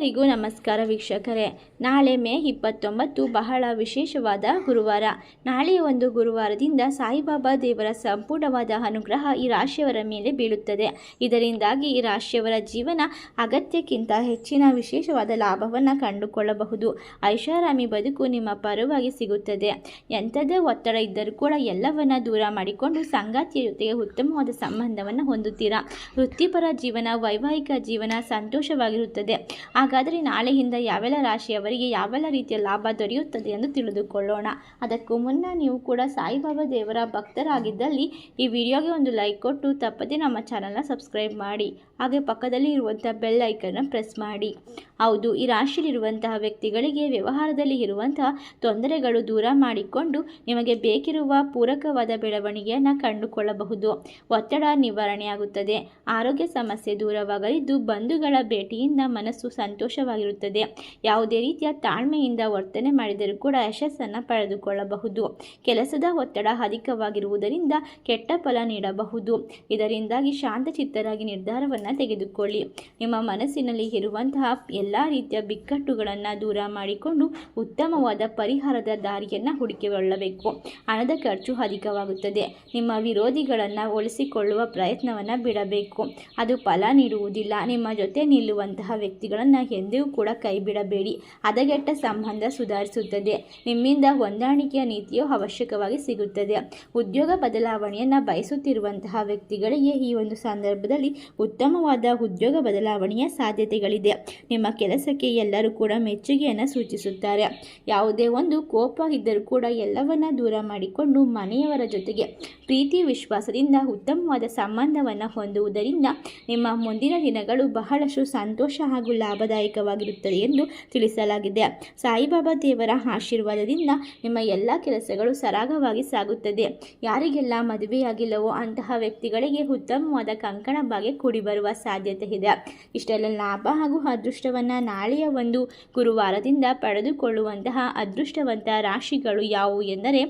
ಎಲ್ಲರಿಗೂ ನಮಸ್ಕಾರ ವೀಕ್ಷಕರೇ. ನಾಳೆ ಮೇ ಇಪ್ಪತ್ತೊಂಬತ್ತು, ಬಹಳ ವಿಶೇಷವಾದ ಗುರುವಾರ. ನಾಳೆ ಒಂದು ಗುರುವಾರದಿಂದ ಸಾಯಿಬಾಬಾ ದೇವರ ಸಂಪೂರ್ಣವಾದ ಅನುಗ್ರಹ ಈ ರಾಶಿಯವರ ಮೇಲೆ ಬೀಳುತ್ತದೆ. ಇದರಿಂದಾಗಿ ಈ ರಾಶಿಯವರ ಜೀವನ ಅಗತ್ಯಕ್ಕಿಂತ ಹೆಚ್ಚಿನ ವಿಶೇಷವಾದ ಲಾಭವನ್ನು ಕಂಡುಕೊಳ್ಳಬಹುದು. ಐಷಾರಾಮಿ ಬದುಕು ನಿಮ್ಮ ಪರವಾಗಿ ಸಿಗುತ್ತದೆ. ಎಂಥದೇ ಒತ್ತಡ ಇದ್ದರೂ ಕೂಡ ಎಲ್ಲವನ್ನ ದೂರ ಮಾಡಿಕೊಂಡು ಸಂಗಾತಿಯ ಜೊತೆಗೆ ಉತ್ತಮವಾದ ಸಂಬಂಧವನ್ನು ಹೊಂದುತ್ತೀರಾ? ವೃತ್ತಿಪರ ಜೀವನ, ವೈವಾಹಿಕ ಜೀವನ ಸಂತೋಷವಾಗಿರುತ್ತದೆ. ಹಾಗಾದರೆ ನಾಳೆಯಿಂದ ಯಾವೆಲ್ಲ ರಾಶಿಯವರಿಗೆ ಯಾವೆಲ್ಲ ರೀತಿಯ ಲಾಭ ದೊರೆಯುತ್ತದೆ ಎಂದು ತಿಳಿದುಕೊಳ್ಳೋಣ. ಅದಕ್ಕೂ ಮುನ್ನ ನೀವು ಕೂಡ ಸಾಯಿಬಾಬಾ ದೇವರ ಭಕ್ತರಾಗಿದ್ದಲ್ಲಿ ಈ ವಿಡಿಯೋಗೆ ಒಂದು ಲೈಕ್ ಕೊಟ್ಟು ತಪ್ಪದೆ ನಮ್ಮ ಚಾನಲ್ನ ಸಬ್ಸ್ಕ್ರೈಬ್ ಮಾಡಿ. ಹಾಗೆ ಪಕ್ಕದಲ್ಲಿ ಇರುವಂಥ ಬೆಲ್ ಐಕನ್ನ ಪ್ರೆಸ್ ಮಾಡಿ. ಹೌದು, ಈ ರಾಶಿಯಲ್ಲಿರುವಂತಹ ವ್ಯಕ್ತಿಗಳಿಗೆ ವ್ಯವಹಾರದಲ್ಲಿ ಇರುವಂತಹ ತೊಂದರೆಗಳು ದೂರ ಮಾಡಿಕೊಂಡು ನಿಮಗೆ ಬೇಕಿರುವ ಪೂರಕವಾದ ಬೆಳವಣಿಗೆಯನ್ನು ಕಂಡುಕೊಳ್ಳಬಹುದು. ಒತ್ತಡ ನಿವಾರಣೆಯಾಗುತ್ತದೆ. ಆರೋಗ್ಯ ಸಮಸ್ಯೆ ದೂರವಾಗಲಿದ್ದು ಬಂಧುಗಳ ಭೇಟಿಯಿಂದ ಮನಸ್ಸು ಸಂತೋಷವಾಗಿರುತ್ತದೆ. ಯಾವುದೇ ರೀತಿಯ ತಾಳ್ಮೆಯಿಂದ ವರ್ತನೆ ಮಾಡಿದರೂ ಕೂಡ ಯಶಸ್ಸನ್ನು ಪಡೆದುಕೊಳ್ಳಬಹುದು. ಕೆಲಸದ ಒತ್ತಡ ಅಧಿಕವಾಗಿರುವುದರಿಂದ ಕೆಟ್ಟ ಫಲ ನೀಡಬಹುದು. ಇದರಿಂದಾಗಿ ಶಾಂತಚಿತ್ತರಾಗಿ ನಿರ್ಧಾರವನ್ನು ತೆಗೆದುಕೊಳ್ಳಿ. ನಿಮ್ಮ ಮನಸ್ಸಿನಲ್ಲಿ ಇರುವಂತಹ ಎಲ್ಲ ರೀತಿಯ ಬಿಕ್ಕಟ್ಟುಗಳನ್ನು ದೂರ ಮಾಡಿಕೊಂಡು ಉತ್ತಮವಾದ ಪರಿಹಾರದ ದಾರಿಯನ್ನು ಹುಡುಕಿಕೊಳ್ಳಬೇಕು. ಹಣದ ಖರ್ಚು ಅಧಿಕವಾಗುತ್ತದೆ. ನಿಮ್ಮ ವಿರೋಧಿಗಳನ್ನು ಉಳಿಸಿಕೊಳ್ಳುವ ಪ್ರಯತ್ನವನ್ನು ಬಿಡಬೇಕು. ಅದು ಫಲ ನೀಡುವುದಿಲ್ಲ. ನಿಮ್ಮ ಜೊತೆ ನಿಲ್ಲುವಂತಹ ವ್ಯಕ್ತಿಗಳನ್ನು ಎಂದಿಗೂ ಕೂಡ ಕೈ ಬಿಡಬೇಡಿ. ಹದಗೆಟ್ಟ ಸಂಬಂಧ ಸುಧಾರಿಸುತ್ತದೆ. ನಿಮ್ಮಿಂದ ಹೊಂದಾಣಿಕೆಯ ನೀತಿಯು ಅವಶ್ಯಕವಾಗಿ ಸಿಗುತ್ತದೆ. ಉದ್ಯೋಗ ಬದಲಾವಣೆಯನ್ನು ಬಯಸುತ್ತಿರುವಂತಹ ವ್ಯಕ್ತಿಗಳಿಗೆ ಈ ಒಂದು ಸಂದರ್ಭದಲ್ಲಿ ಉತ್ತಮವಾದ ಉದ್ಯೋಗ ಬದಲಾವಣೆಯ ಸಾಧ್ಯತೆಗಳಿದೆ. ನಿಮ್ಮ ಕೆಲಸಕ್ಕೆ ಎಲ್ಲರೂ ಕೂಡ ಮೆಚ್ಚುಗೆಯನ್ನು ಸೂಚಿಸುತ್ತಾರೆ. ಯಾವುದೇ ಒಂದು ಕೋಪ ಇದ್ದರೂ ಕೂಡ ಎಲ್ಲವನ್ನ ದೂರ ಮಾಡಿಕೊಂಡು ಮನೆಯವರ ಜೊತೆಗೆ ಪ್ರೀತಿ, ವಿಶ್ವಾಸದಿಂದ ಉತ್ತಮವಾದ ಸಂಬಂಧವನ್ನು ಹೊಂದುವುದರಿಂದ ನಿಮ್ಮ ಮುಂದಿನ ದಿನಗಳು ಬಹಳಷ್ಟು ಸಂತೋಷ ಹಾಗೂ ಲಾಭದಾಯಕವಾಗಿರುತ್ತದೆ ಎಂದು ತಿಳಿಸಲಾಗಿದೆ. ಸಾಯಿಬಾಬಾ ದೇವರ ಆಶೀರ್ವಾದದಿಂದ ನಿಮ್ಮ ಎಲ್ಲ ಕೆಲಸಗಳು ಸರಾಗವಾಗಿ ಸಾಗುತ್ತದೆ. ಯಾರಿಗೆಲ್ಲ ಮದುವೆಯಾಗಿಲ್ಲವೋ ಅಂತಹ ವ್ಯಕ್ತಿಗಳಿಗೆ ಉತ್ತಮವಾದ ಕಂಕಣ ಬಾಗೆ ಕೂಡಿ ಬರುವ ಸಾಧ್ಯತೆ ಇದೆ. ಇಷ್ಟೆಲ್ಲ ಲಾಭ ಹಾಗೂ ಅದೃಷ್ಟವನ್ನು ನಾಳೆಯ ಒಂದು ಗುರುವಾರದಿಂದ ಪಡೆದುಕೊಳ್ಳುವಂತಹ ಅದೃಷ್ಟವಂತ ರಾಶಿಗಳು ಯಾವುವು ಎಂದರೆ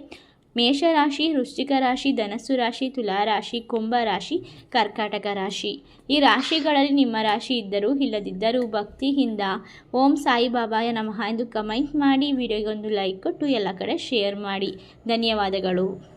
ಮೇಷರಾಶಿ, ವೃಶ್ಚಿಕ ರಾಶಿ, ಧನಸ್ಸು ರಾಶಿ ತುಲಾರಾಶಿ ಕುಂಭ ರಾಶಿ, ಕರ್ಕಾಟಕ ರಾಶಿ. ಈ ರಾಶಿಗಳಲ್ಲಿ ನಿಮ್ಮ ರಾಶಿ ಇದ್ದರೂ ಇಲ್ಲದಿದ್ದರೂ ಭಕ್ತಿಯಿಂದ ಓಂ ಸಾಯಿಬಾಬಾಯ ನಮಃ ಎಂದು ಕಮೆಂಟ್ ಮಾಡಿ ವಿಡಿಯೋಗೊಂದು ಲೈಕ್ ಕೊಟ್ಟು ಎಲ್ಲ ಕಡೆ ಶೇರ್ ಮಾಡಿ. ಧನ್ಯವಾದಗಳು.